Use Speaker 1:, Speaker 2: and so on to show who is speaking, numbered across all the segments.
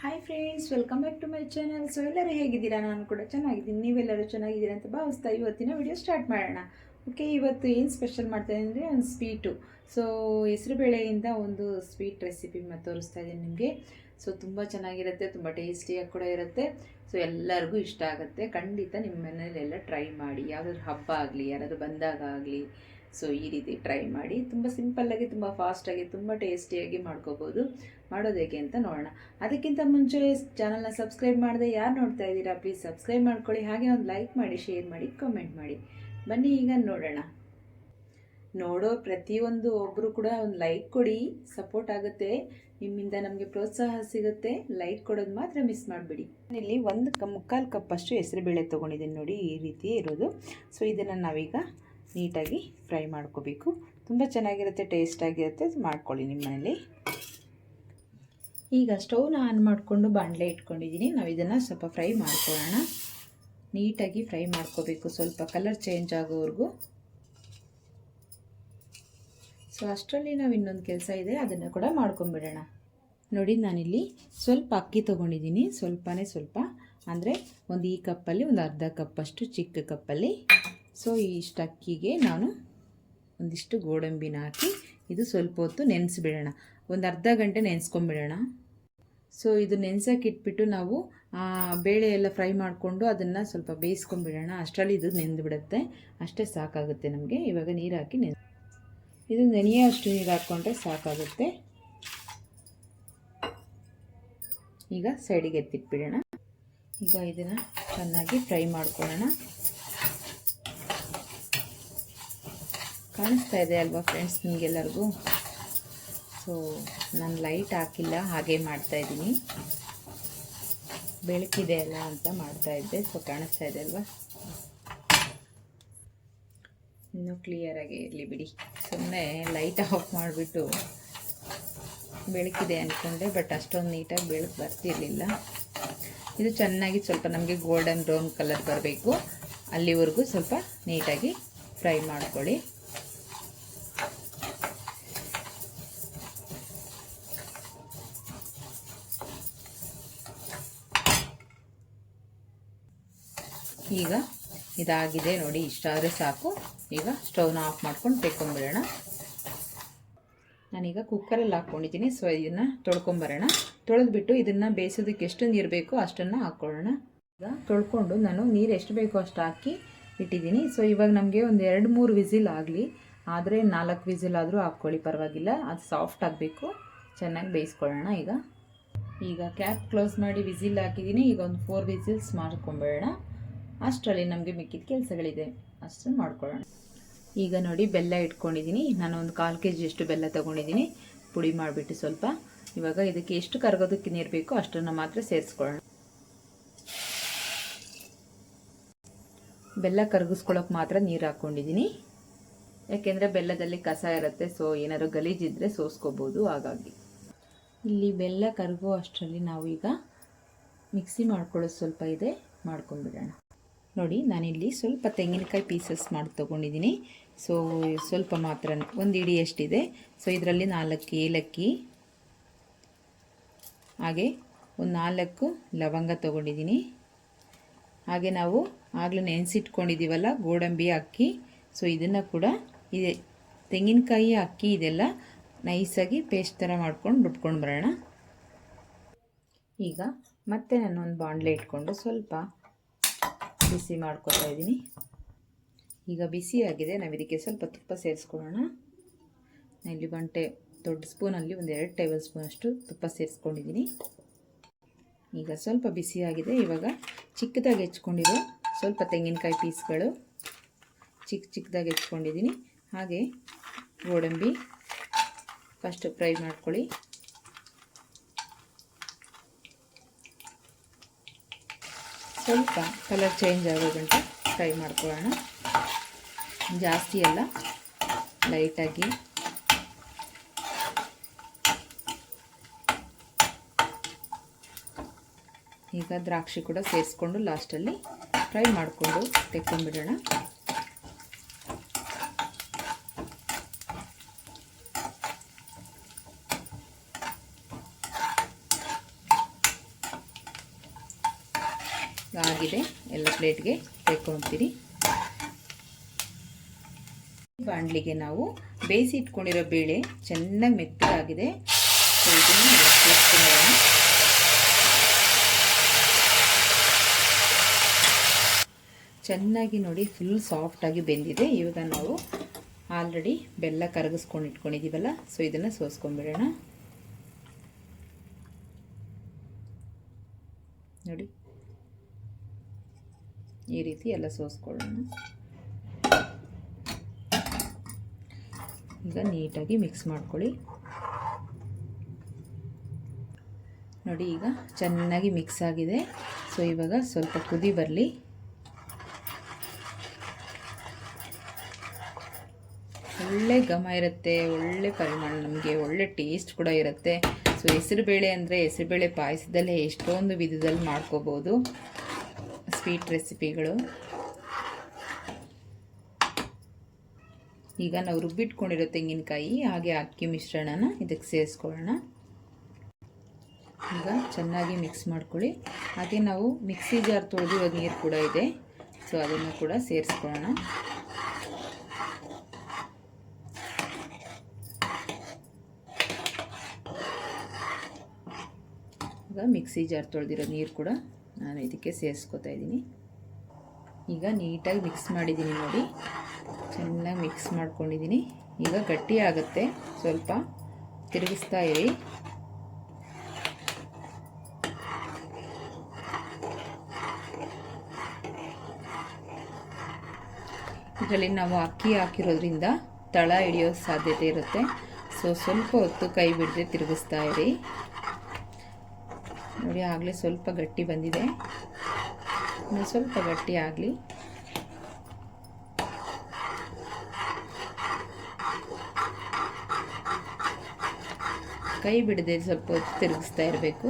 Speaker 1: Hi friends welcome back to my channel so ಎಲ್ಲರೂ ಹೇಗಿದ್ದೀರಾ? ನಾನು ಕೂಡ ಚೆನ್ನಾಗಿದ್ದೀನಿ. ನೀವೆಲ್ಲರೂ ಚೆನ್ನಾಗಿದ್ದೀರಾ ಅಂತ ಭಾವಿಸ್ತಾ ಇವತ್ತಿನ ವಿಡಿಯೋ ಸ್ಟಾರ್ಟ್ ಮಾಡೋಣ. ಓಕೆ ಇವತ್ತು ಏನು ಸ್ಪೆಷಲ್ ಮಾಡ್ತಾಯಿದ್ದೀನಿ ಅಂದರೆ ಒಂದು ಸ್ವೀಟು ಸೊ ಹೆಸರುಬೇಳೆಯಿಂದ ಒಂದು ಸ್ವೀಟ್ ರೆಸಿಪಿ ಮತ್ತು ತೋರಿಸ್ತಾ ಇದ್ದೀನಿ ನಿಮಗೆ. ಸೊ ತುಂಬ ಚೆನ್ನಾಗಿರುತ್ತೆ, ತುಂಬ ಟೇಸ್ಟಿಯಾಗಿ ಕೂಡ ಇರುತ್ತೆ. ಸೊ ಎಲ್ಲರಿಗೂ ಇಷ್ಟ ಆಗುತ್ತೆ. ಖಂಡಿತ ನಿಮ್ಮ ಮನೇಲೆಲ್ಲ ಟ್ರೈ ಮಾಡಿ. ಯಾವುದಾದ್ರು ಹಬ್ಬ ಆಗಲಿ, ಯಾರಾದರೂ ಬಂದಾಗ ಆಗಲಿ ಸೊ ಈ ರೀತಿ ಟ್ರೈ ಮಾಡಿ ತುಂಬ ಸಿಂಪಲ್ಲಾಗಿ ತುಂಬ ಫಾಸ್ಟಾಗಿ ತುಂಬ ಟೇಸ್ಟಿಯಾಗಿ ಮಾಡ್ಕೋಬೋದು. ಮಾಡೋದು ಹೇಗೆ ಅಂತ ನೋಡೋಣ. ಅದಕ್ಕಿಂತ ಮುಂಚೆ ಚಾನಲ್ನ ಸಬ್ಸ್ಕ್ರೈಬ್ ಮಾಡದೆ ಯಾರು ನೋಡ್ತಾ ಇದ್ದೀರಾ ಪ್ಲೀಸ್ ಸಬ್ಸ್ಕ್ರೈಬ್ ಮಾಡ್ಕೊಳ್ಳಿ. ಹಾಗೆ ಒಂದು ಲೈಕ್ ಮಾಡಿ ಶೇರ್ ಮಾಡಿ ಕಮೆಂಟ್ ಮಾಡಿ. ಬನ್ನಿ, ಈಗ ನೋಡೋಣ. ನೋಡೋ ಪ್ರತಿಯೊಂದು ಒಬ್ಬರು ಕೂಡ ಒಂದು ಲೈಕ್ ಕೊಡಿ. ಸಪೋರ್ಟ್ ಆಗುತ್ತೆ. ನಿಮ್ಮಿಂದ ನಮಗೆ ಪ್ರೋತ್ಸಾಹ ಸಿಗುತ್ತೆ. ಲೈಕ್ ಕೊಡೋದು ಮಾತ್ರ ಮಿಸ್ ಮಾಡಿಬಿಡಿ. ಇಲ್ಲಿ ಒಂದು ಕ ಮುಕ್ಕಾಲು ಕಪ್ಪಷ್ಟು ಹೆಸರುಬೇಳೆ ತೊಗೊಂಡಿದ್ದೀನಿ ನೋಡಿ, ಈ ರೀತಿ ಇರೋದು. ಸೊ ಇದನ್ನು ನಾವೀಗ ನೀಟಾಗಿ ಫ್ರೈ ಮಾಡ್ಕೋಬೇಕು. ತುಂಬ ಚೆನ್ನಾಗಿರುತ್ತೆ ಟೇಸ್ಟಾಗಿರುತ್ತೆ ಮಾಡ್ಕೊಳ್ಳಿ ನಿಮ್ಮ ಮನೇಲಿ. ಈಗ ಸ್ಟವ್ನ ಆನ್ ಮಾಡಿಕೊಂಡು ಬಾಣಲೆ ಇಟ್ಕೊಂಡಿದ್ದೀನಿ. ನಾವು ಇದನ್ನು ಸ್ವಲ್ಪ ಫ್ರೈ ಮಾಡ್ಕೊಳ್ಳೋಣ. ನೀಟಾಗಿ ಫ್ರೈ ಮಾಡ್ಕೋಬೇಕು. ಸ್ವಲ್ಪ ಕಲರ್ ಚೇಂಜ್ ಆಗೋವರೆಗೂ. ಸೊ ಅಷ್ಟರಲ್ಲಿ ನಾವು ಇನ್ನೊಂದು ಕೆಲಸ ಇದೆ. ಅದನ್ನು ಕೂಡ ಮಾಡ್ಕೊಂಬಿಡೋಣ ನೋಡಿ, ನಾನಿಲ್ಲಿ ಸ್ವಲ್ಪ ಅಕ್ಕಿ ತೊಗೊಂಡಿದ್ದೀನಿ. ಸ್ವಲ್ಪನೇ ಸ್ವಲ್ಪ. ಅಂದರೆ ಒಂದು ಈ ಕಪ್ಪಲ್ಲಿ, ಒಂದು ಅರ್ಧ ಕಪ್ಪಷ್ಟು ಚಿಕ್ಕ ಕಪ್ಪಲ್ಲಿ. ಸೊ ಇಷ್ಟು ಅಕ್ಕಿಗೆ ನಾನು ಒಂದಿಷ್ಟು ಗೋಡಂಬಿನ ಹಾಕಿ ಇದು ಸ್ವಲ್ಪ ಹೊತ್ತು ನೆನೆಸಿಬಿಡೋಣ. ಒಂದು ಅರ್ಧ ಗಂಟೆ ನೆನೆಸ್ಕೊಂಬಿಡೋಣ. ಸೊ ಇದು ನೆನೆಸೋಕೆ ಇಟ್ಬಿಟ್ಟು ನಾವು ಬೇಳೆ ಎಲ್ಲ ಫ್ರೈ ಮಾಡಿಕೊಂಡು ಅದನ್ನು ಸ್ವಲ್ಪ ಬೇಯಿಸ್ಕೊಂಬಿಡೋಣ. ಅಷ್ಟರಲ್ಲಿ ಇದು ನೆಂದು ಬಿಡುತ್ತೆ ಅಷ್ಟೇ ಸಾಕಾಗುತ್ತೆ ನಮಗೆ. ಇವಾಗ ನೀರು ಹಾಕಿ ನೆನೆ ಇದು ನೆನೆಯೋ ಅಷ್ಟು ನೀರು ಹಾಕ್ಕೊಂಡ್ರೆ ಸಾಕಾಗುತ್ತೆ. ಈಗ ಸೈಡಿಗೆ ಎತ್ತಿಟ್ಬಿಡೋಣ. ಈಗ ಇದನ್ನು ಚೆನ್ನಾಗಿ ಫ್ರೈ ಮಾಡ್ಕೊಳ್ಳೋಣ. ಕಾಣಿಸ್ತಾ ಇದೆ ಅಲ್ವಾ ಫ್ರೆಂಡ್ಸ್ ನಿಮಗೆಲ್ಲರಿಗೂ? ಸೊ ನಾನು ಲೈಟ್ ಹಾಕಿಲ್ಲ, ಹಾಗೆ ಮಾಡ್ತಾಯಿದ್ದೀನಿ ಬೆಳಕಿದೆ ಅಲ್ಲ ಅಂತ ಮಾಡ್ತಾಯಿದ್ದೆ ಸೊ ಕಾಣಿಸ್ತಾ ಇದೆ ಅಲ್ವಾ? ಇನ್ನೂ ಕ್ಲಿಯರಾಗಿ ಇರಲಿ ಬಿಡಿ. ಸುಮ್ಮನೆ ಲೈಟ್ ಆಫ್ ಮಾಡಿಬಿಟ್ಟು ಬೆಳಕಿದೆ ಅಂದ್ಕೊಂಡೆ ಬಟ್ ಅಷ್ಟೊಂದು ನೀಟಾಗಿ ಬೆಳಕು ಬರ್ತಿರಲಿಲ್ಲ. ಇದು ಚೆನ್ನಾಗಿ ಸ್ವಲ್ಪ ನಮಗೆ ಗೋಲ್ಡನ್ ಬ್ರೌನ್ ಕಲರ್ ಬರಬೇಕು. ಅಲ್ಲಿವರೆಗೂ ಸ್ವಲ್ಪ ನೀಟಾಗಿ ಫ್ರೈ ಮಾಡ್ಕೊಳ್ಳಿ. ಈಗ ಇದಾಗಿದೆ ನೋಡಿ ಇಷ್ಟಾದರೆ ಸಾಕು. ಈಗ ಸ್ಟವ್ನ ಆಫ್ ಮಾಡ್ಕೊಂಡು ತೆಕ್ಕೊಂಬಿಡೋಣ ನಾನೀಗ ಕುಕ್ಕರಲ್ಲಿ ಹಾಕ್ಕೊಂಡಿದ್ದೀನಿ, ಸೊ ಇದನ್ನು ತೊಳ್ಕೊಂಬರೋಣ ತೊಳೆದ್ಬಿಟ್ಟು ಇದನ್ನು ಬೇಯಿಸೋದಕ್ಕೆ ಎಷ್ಟು ನೀರು ಬೇಕೋ ಅಷ್ಟನ್ನು ಹಾಕ್ಕೊಳ್ಳೋಣ. ಈಗ ತೊಳ್ಕೊಂಡು ನಾನು ನೀರು ಎಷ್ಟು ಬೇಕೋ ಅಷ್ಟು ಹಾಕಿ ಇಟ್ಟಿದ್ದೀನಿ. ಸೊ ಇವಾಗ ನಮಗೆ ಒಂದು ಎರಡು ಮೂರು ವಿಸಿಲ್ ಆಗಲಿ, ಆದರೆ ನಾಲ್ಕು ವಿಸಿಲ್ ಆದರೂ ಹಾಕ್ಕೊಳ್ಳಿ, ಪರವಾಗಿಲ್ಲ. ಅದು ಸಾಫ್ಟ್ ಆಗಬೇಕು. ಚೆನ್ನಾಗಿ ಬೇಯಿಸ್ಕೊಳ್ಳೋಣ ಈಗ. ಈಗ ಕ್ಯಾಪ್ ಕ್ಲೋಸ್ ಮಾಡಿ ವಿಸಿಲ್ ಹಾಕಿದ್ದೀನಿ. ಈಗ ಒಂದು ಫೋರ್ ವಿಸಿಲ್ಸ್ ಮಾಡ್ಕೊಂಬೇಡ ಅಷ್ಟರಲ್ಲಿ ನಮಗೆ ಮಿಕ್ಕಿದ ಕೆಲಸಗಳಿದೆ. ಅಷ್ಟನ್ನು ಮಾಡ್ಕೊಳ್ಳೋಣ. ಈಗ ನೋಡಿ ಬೆಲ್ಲ ಇಟ್ಕೊಂಡಿದ್ದೀನಿ. ನಾನು ಒಂದು ಕಾಲು ಕೆ ಜಿಯಷ್ಟು ಬೆಲ್ಲ ತೊಗೊಂಡಿದ್ದೀನಿ. ಪುಡಿ ಮಾಡಿಬಿಟ್ಟು ಸ್ವಲ್ಪ. ಇವಾಗ ಇದಕ್ಕೆ ಎಷ್ಟು ಕರಗೋದಕ್ಕೆ ನೀರು ಬೇಕೋ ಅಷ್ಟನ್ನು ಮಾತ್ರ ಸೇರಿಸ್ಕೊಳ್ಳೋಣ. ಬೆಲ್ಲ ಕರಗಿಸ್ಕೊಳ್ಳೋಕೆ ಮಾತ್ರ ನೀರು ಹಾಕ್ಕೊಂಡಿದ್ದೀನಿ. ಯಾಕೆಂದರೆ ಬೆಲ್ಲದಲ್ಲಿ ಕಸ ಇರುತ್ತೆ, ಸೊ ಏನಾದ್ರು ಗಲೀಜಿದ್ರೆ ಸೋಸ್ಕೋಬೋದು ಹಾಗಾಗಿ. ಇಲ್ಲಿ ಬೆಲ್ಲ ಕರಗೋ ಅಷ್ಟರಲ್ಲಿ ನಾವು ಈಗ ಮಿಕ್ಸಿ ಮಾಡ್ಕೊಳ್ಳೋದು ಸ್ವಲ್ಪ ಇದೆ, ಮಾಡ್ಕೊಂಡ್ಬಿಡೋಣ. ನೋಡಿ, ನಾನಿಲ್ಲಿ ಸ್ವಲ್ಪ ತೆಂಗಿನಕಾಯಿ ಪೀಸಸ್ ಮಾಡಿ ತೊಗೊಂಡಿದ್ದೀನಿ. ಸೊ ಸ್ವಲ್ಪ ಮಾತ್ರ ಒಂದು ಇಡಿ ಎಷ್ಟಿದೆ. ಸೊ ಇದರಲ್ಲಿ ನಾಲ್ಕು ಏಲಕ್ಕಿ, ಹಾಗೆ ಒಂದು ನಾಲ್ಕು ಲವಂಗ ತೊಗೊಂಡಿದ್ದೀನಿ. ಹಾಗೆ ನಾವು ಆಗಲೂ ನೆನೆಸಿಟ್ಕೊಂಡಿದ್ದೀವಲ್ಲ, ಗೋಡಂಬಿ ಅಕ್ಕಿ. ಸೊ ಇದನ್ನು ಕೂಡ ಇದೆ, ತೆಂಗಿನಕಾಯಿ ಅಕ್ಕಿ ಇದೆಲ್ಲ ನೈಸಾಗಿ ಪೇಸ್ಟ್ ಥರ ಮಾಡ್ಕೊಂಡು ರುಬ್ಕೊಂಡು ಬರೋಣ. ಈಗ ಮತ್ತೆ ನಾನು ಒಂದು ಬಾಣಲೆ ಇಟ್ಕೊಂಡು ಸ್ವಲ್ಪ ಬಿಸಿ ಮಾಡ್ಕೊತಾ ಇದ್ದೀನಿ. ಈಗ ಬಿಸಿ ಆಗಿದೆ. ನಾವು ಇದಕ್ಕೆ ಸ್ವಲ್ಪ ತುಪ್ಪ ಸೇರಿಸ್ಕೊಳ್ಳೋಣ. ಇಲ್ಲಿ ಗಂಟೆ ದೊಡ್ಡ ಸ್ಪೂನಲ್ಲಿ ಒಂದು ಎರಡು ಟೇಬಲ್ ಸ್ಪೂನಷ್ಟು ತುಪ್ಪ ಸೇರಿಸ್ಕೊಂಡಿದ್ದೀನಿ. ಈಗ ಸ್ವಲ್ಪ ಬಿಸಿಯಾಗಿದೆ ಇವಾಗ ಚಿಕ್ಕದಾಗಿ ಹೆಚ್ಕೊಂಡಿರೋ ಸ್ವಲ್ಪ ತೆಂಗಿನಕಾಯಿ ಪೀಸ್ಗಳು ಚಿಕ್ಕ ಚಿಕ್ಕದಾಗಿ ಹೆಚ್ಕೊಂಡಿದ್ದೀನಿ. ಹಾಗೆ ಗೋಡಂಬಿ ಫಸ್ಟ್ ಫ್ರೈ ಮಾಡ್ಕೊಳ್ಳಿ. ಸ್ವಲ್ಪ ಕಲರ್ ಚೇಂಜ್ ಆಗೋದಂತ ಫ್ರೈ ಮಾಡ್ಕೊಳ್ಳೋಣ. ಜಾಸ್ತಿ ಅಲ್ಲ, ಲೈಟಾಗಿ. ಈಗ ದ್ರಾಕ್ಷಿ ಕೂಡ ಸೇರಿಸ್ಕೊಂಡು ಲಾಸ್ಟಲ್ಲಿ ಫ್ರೈ ಮಾಡಿಕೊಂಡು ತೆಕ್ಕೊಂಡ್ಬಿಡೋಣ ಆಗಿದೆ. ಎಲ್ಲ ಪ್ಲೇಟ್ಗೆ ತೆಕ್ಕೊಳ್ತೀರಿ ಬಾಣಲಿಗೆ ನಾವು ಬೇಯಿಸಿ ಇಟ್ಕೊಂಡಿರೋ ಬೇಳೆ ಚೆನ್ನಾಗಿ ಮೆತ್ತಗಾಗಿದೆ. ಚೆನ್ನಾಗಿ ನೋಡಿ ಫುಲ್ ಸಾಫ್ಟಾಗಿ ಬೆಂದಿದೆ. ಇವಾಗ ನಾವು ಆಲ್ರೆಡಿ ಬೆಲ್ಲ ಕರಗಿಸ್ಕೊಂಡು ಇಟ್ಕೊಂಡಿದ್ದೀವಲ್ಲ ಸೊ ಇದನ್ನು ಸೋಸ್ಕೊಂಡ್ಬಿಡೋಣ. ನೋಡಿ. ಈ ರೀತಿ ಎಲ್ಲ ಸೋಸ್ಕೊಳ್ಳೋಣ. ಈಗ ನೀಟಾಗಿ ಮಿಕ್ಸ್ ಮಾಡ್ಕೊಳ್ಳಿ. ನೋಡಿ, ಈಗ ಚೆನ್ನಾಗಿ ಮಿಕ್ಸ್ ಆಗಿದೆ. ಸೊ, ಇವಾಗ ಸ್ವಲ್ಪ ಕುದಿ ಬರಲಿ. ಒಳ್ಳೆ ಘಮ ಇರುತ್ತೆ, ಒಳ್ಳೆ ಪರಿಮಾಣ ನಮಗೆ, ಒಳ್ಳೆ ಟೇಸ್ಟ್ ಕೂಡ ಇರುತ್ತೆ. ಸೊ, ಹೆಸರುಬೇಳೆ ಅಂದರೆ ಹೆಸರುಬೇಳೆ ಪಾಯಸದಲ್ಲೇ ಎಷ್ಟೊಂದು ವಿಧದಲ್ಲಿ ಮಾಡ್ಕೋಬೋದು. ಸ್ವೀಟ್ ರೆಸಿಪಿಗಳು ಈಗ ನಾವು ರುಬ್ಬಿಟ್ಕೊಂಡಿರೋ ತೆಂಗಿನಕಾಯಿ ಹಾಗೆ ಅಕ್ಕಿ ಮಿಶ್ರಣನ ಇದಕ್ಕೆ ಸೇರಿಸ್ಕೊಳ್ಳೋಣ. ಈಗ ಚೆನ್ನಾಗಿ ಮಿಕ್ಸ್ ಮಾಡ್ಕೊಳ್ಳಿ. ಹಾಗೆ ನಾವು ಮಿಕ್ಸಿ ಜಾರ್ ತೊಳೆದಿರೋ ನೀರು ಕೂಡ ಇದೆ. ಸೊ ಅದನ್ನು ಕೂಡ ಸೇರಿಸ್ಕೊಳ್ಳೋಣ. ಈಗ ಮಿಕ್ಸಿ ಜಾರ್ ತೊಳೆದಿರೋ ನೀರು ಕೂಡ ನಾನು ಇದಕ್ಕೆ ಸೇರಿಸ್ಕೊತಾ ಇದ್ದೀನಿ. ಈಗ ನೀಟಾಗಿ ಮಿಕ್ಸ್ ಮಾಡಿದ್ದೀನಿ ನೋಡಿ. ಚೆನ್ನಾಗಿ ಮಿಕ್ಸ್ ಮಾಡ್ಕೊಂಡಿದ್ದೀನಿ. ಈಗ ಗಟ್ಟಿ ಆಗುತ್ತೆ. ಸ್ವಲ್ಪ ತಿರುಗಿಸ್ತಾ ಇರಿ. ಇದರಲ್ಲಿ ನಾವು ಅಕ್ಕಿ ಹಾಕಿರೋದ್ರಿಂದ ತಳ ಹಿಡಿಯೋ ಸಾಧ್ಯತೆ ಇರುತ್ತೆ. ಸೊ ಸ್ವಲ್ಪ ಹೊತ್ತು ಕೈ ಬಿಡದೆ ತಿರುಗಿಸ್ತಾ ಇರಿ. ನೋಡಿ, ಆಗಲೇ ಸ್ವಲ್ಪ ಗಟ್ಟಿ ಬಂದಿದೆ. ಸ್ವಲ್ಪ ಗಟ್ಟಿ ಆಗಲಿ. ಕೈ ಬಿಡದೆ ಸ್ವಲ್ಪ ಹೊತ್ತು ತಿರುಗಿಸ್ತಾ ಇರಬೇಕು.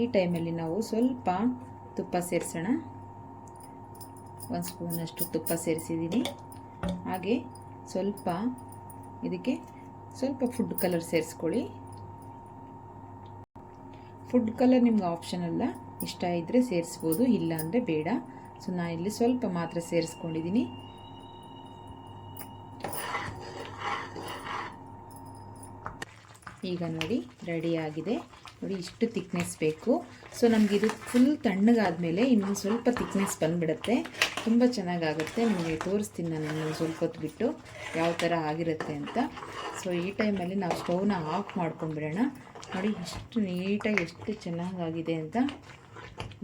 Speaker 1: ಈ ಟೈಮಲ್ಲಿ ನಾವು ಸ್ವಲ್ಪ ತುಪ್ಪ ಸೇರಿಸೋಣ. ಒಂದು ಸ್ಪೂನಷ್ಟು ತುಪ್ಪ ಸೇರಿಸಿದ್ದೀನಿ. ಹಾಗೆ ಸ್ವಲ್ಪ ಇದಕ್ಕೆ ಸ್ವಲ್ಪ ಫುಡ್ ಕಲರ್ ಸೇರಿಸ್ಕೊಳ್ಳಿ. ಫುಡ್ ಕಲರ್ ನಿಮ್ಗೆ ಆಪ್ಷನ್ ಅಲ್ಲ. ಇಷ್ಟ ಇದ್ದರೆ ಸೇರಿಸ್ಬೋದು, ಇಲ್ಲ ಅಂದರೆ ಬೇಡ. ಸೊ ನಾನು ಇಲ್ಲಿ ಸ್ವಲ್ಪ ಮಾತ್ರ ಸೇರಿಸ್ಕೊಂಡಿದ್ದೀನಿ ಈಗ ನೋಡಿ ರೆಡಿ ಆಗಿದೆ. ನೋಡಿ, ಇಷ್ಟು ತಿಕ್ನೆಸ್ ಬೇಕು. ಸೊ ನಮಗಿದು ಫುಲ್ ತಣ್ಣಗಾದಮೇಲೆ ಇನ್ನೊಂದು ಸ್ವಲ್ಪ ತಿಕ್ನೆಸ್ ಬಂದುಬಿಡುತ್ತೆ. ತುಂಬ ಚೆನ್ನಾಗಾಗುತ್ತೆ. ನಿಮಗೆ ತೋರಿಸ್ತೀನಿ ನಾನು ಇನ್ನೊಂದು ಸ್ವಲ್ಪ ಹೊತ್ತು ಬಿಟ್ಟು. ಯಾವ ಥರ ಆಗಿರುತ್ತೆ ಅಂತ. ಸೊ ಈ ಟೈಮಲ್ಲಿ ನಾವು ಸ್ಟೌವ್ನ ಆಫ್ ಮಾಡ್ಕೊಂಡ್ಬಿಡೋಣ. ನೋಡಿ ಎಷ್ಟು ನೀಟಾಗಿ ಎಷ್ಟು ಚೆನ್ನಾಗಾಗಿದೆ ಅಂತ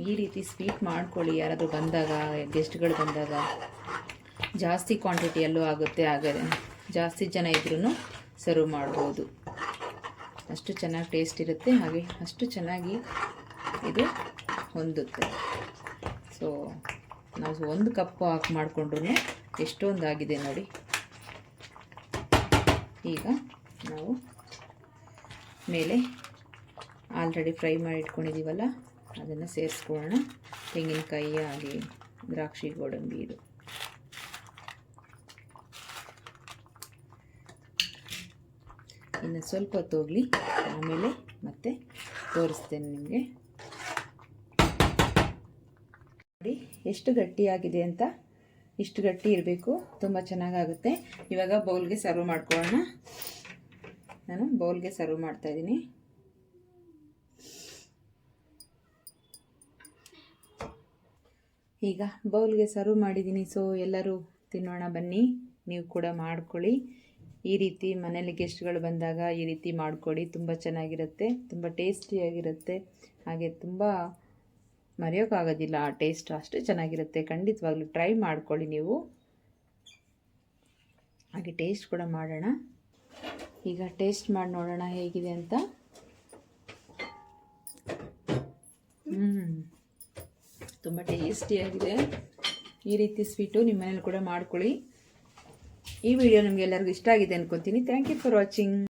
Speaker 1: ಈ ರೀತಿ ಸ್ವೀಟ್ ಮಾಡ್ಕೊಳ್ಳಿ. ಯಾರಾದರೂ ಬಂದಾಗ, ಗೆಸ್ಟ್ಗಳು ಬಂದಾಗ, ಜಾಸ್ತಿ ಕ್ವಾಂಟಿಟಿಯಲ್ಲೂ ಆಗುತ್ತೆ ಆಗದೆ ಜಾಸ್ತಿ ಜನ ಇದ್ರೂ ಸರ್ವ್ ಮಾಡ್ಬೋದು. ಅಷ್ಟು ಚೆನ್ನಾಗಿ ಟೇಸ್ಟ್ ಇರುತ್ತೆ, ಹಾಗೆ ಅಷ್ಟು ಚೆನ್ನಾಗಿ ಇದು ಹೊಂದುತ್ತೆ. ಸೊ ನಾವು ಒಂದು ಕಪ್ಪು ಹಾಕಿ ಮಾಡಿಕೊಂಡ್ರೂ ಎಷ್ಟೊಂದಾಗಿದೆ ನೋಡಿ. ಈಗ ನಾವು ಮೇಲೆ ಆಲ್ರೆಡಿ ಫ್ರೈ ಮಾಡಿ ಇಟ್ಕೊಂಡಿದ್ದೀವಲ್ಲ, ಅದನ್ನು ಸೇರಿಸ್ಕೊಳ್ಳೋಣ. ತೆಂಗಿನಕಾಯಿ, ಹಾಗೆ ದ್ರಾಕ್ಷಿ, ಗೋಡಂಬಿ ಇದು. ಇನ್ನು ಸ್ವಲ್ಪ ಹೊತ್ತು ಹೋಗಲಿ, ಆಮೇಲೆ ಮತ್ತೆ ತೋರಿಸ್ತೇನೆ ನಿಮಗೆ. ನೋಡಿ, ಎಷ್ಟು ಗಟ್ಟಿಯಾಗಿದೆ ಅಂತ. ಇಷ್ಟು ಗಟ್ಟಿ ಇರಬೇಕು, ತುಂಬ ಚೆನ್ನಾಗಾಗುತ್ತೆ. ಇವಾಗ ಬೌಲ್ಗೆ ಸರ್ವ್ ಮಾಡ್ಕೊಳ್ಳೋಣ. ನಾನು ಬೌಲ್ಗೆ ಸರ್ವ್ ಮಾಡ್ತಾಯಿದ್ದೀನಿ ಈಗ ಬೌಲ್ಗೆ ಸರ್ವ್ ಮಾಡಿದ್ದೀನಿ. ಸೊ ಎಲ್ಲರೂ ತಿನ್ನೋಣ ಬನ್ನಿ. ನೀವು ಕೂಡ ಮಾಡ್ಕೊಳ್ಳಿ. ಈ ರೀತಿ ಮನೇಲಿ ಗೆಸ್ಟ್ಗಳು ಬಂದಾಗ ಈ ರೀತಿ ಮಾಡಿಕೊಡಿ ತುಂಬ ಚೆನ್ನಾಗಿರುತ್ತೆ, ತುಂಬ ಟೇಸ್ಟಿಯಾಗಿರುತ್ತೆ. ಹಾಗೆ ತುಂಬ ಮರೆಯೋಕ್ಕಾಗೋದಿಲ್ಲ ಆ ಟೇಸ್ಟ್. ಅಷ್ಟು ಚೆನ್ನಾಗಿರುತ್ತೆ. ಖಂಡಿತವಾಗ್ಲೂ ಟ್ರೈ ಮಾಡ್ಕೊಳ್ಳಿ ನೀವು. ಹಾಗೆ ಟೇಸ್ಟ್ ಕೂಡ ಮಾಡೋಣ. ಈಗ ಟೇಸ್ಟ್ ಮಾಡಿ ನೋಡೋಣ ಹೇಗಿದೆ ಅಂತ. ಹ್ಞೂ ತುಂಬ ಟೇಸ್ಟಿಯಾಗಿದೆ ಈ ರೀತಿ ಸ್ವೀಟು ನಿಮ್ಮ ಮನೇಲಿ ಕೂಡ ಮಾಡ್ಕೊಳ್ಳಿ. ಈ ವಿಡಿಯೋ ನಿಮಗೆ ಎಲ್ಲರಿಗೂ ಇಷ್ಟ ಆಗಿದೆ ಅನ್ಕೊಂತೀನಿ. Thank you for watching